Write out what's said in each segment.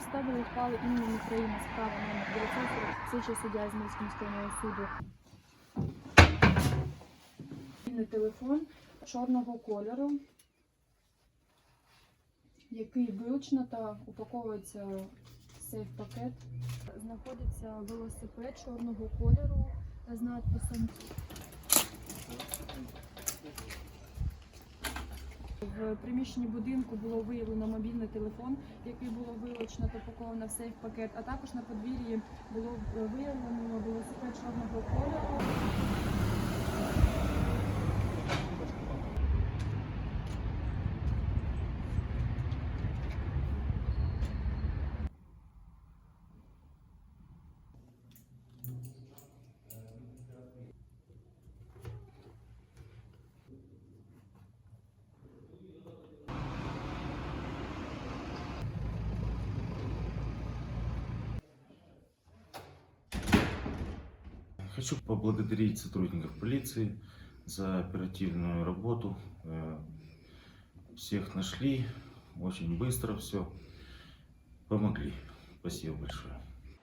підстави ухвали імені України справа номер 940 слідчий суддя Ізмільського міського суду. Телефон чорного кольору, який вилучено та упаковується сейф-пакет. Знаходиться велосипед чорного кольору з надписом. Приміщенні будинку було виявлено мобільний телефон, який було вилучено та упаковано в сейф-пакет, а також на подвір'ї було е, виявлено велосипед чорного кольору. Хочу поблагодарить сотрудников полиции за оперативную работу. Э, Всех нашли, очень быстро все. Помогли. Спасибо большое.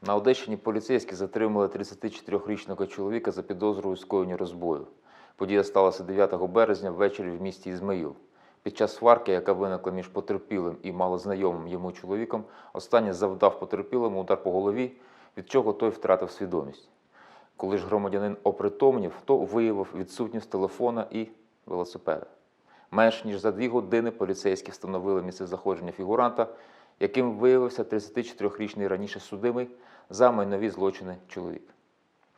На Одещині поліцейські затримали 34-річного чоловіка за підозрою у скоєнні розбою. Подія сталася 9 березня ввечері в місті Ізмаїл. Під час сварки, яка виникла між потерпілим і малознайомим йому чоловіком, останній завдав потерпілому удар по голові, від чого той втратив свідомість. Коли ж громадянин опритомнів, то виявив відсутність телефона і велосипеда. Менш ніж за дві години поліцейські встановили місце заходження фігуранта, яким виявився 34-річний раніше судимий за майнові злочини чоловік.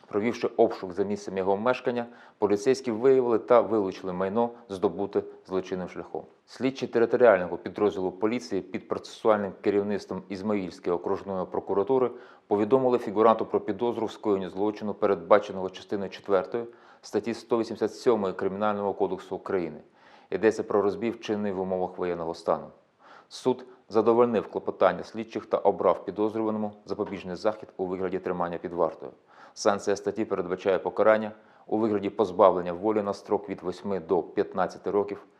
Провівши обшук за місцем його мешкання, поліцейські виявили та вилучили майно, здобуте злочинним шляхом. Слідчі територіального підрозділу поліції під процесуальним керівництвом Ізмаїльської окружної прокуратури повідомили фігуранту про підозру в скоєнні злочину, передбаченого частиною 4 статті 187 Кримінального кодексу України. Йдеться про розбій вчинений в умовах воєнного стану. Суд задовольнив клопотання слідчих та обрав підозрюваному запобіжний захід у вигляді тримання під вартою. Санкція статті передбачає покарання у вигляді позбавлення волі на строк від 8 до 15 років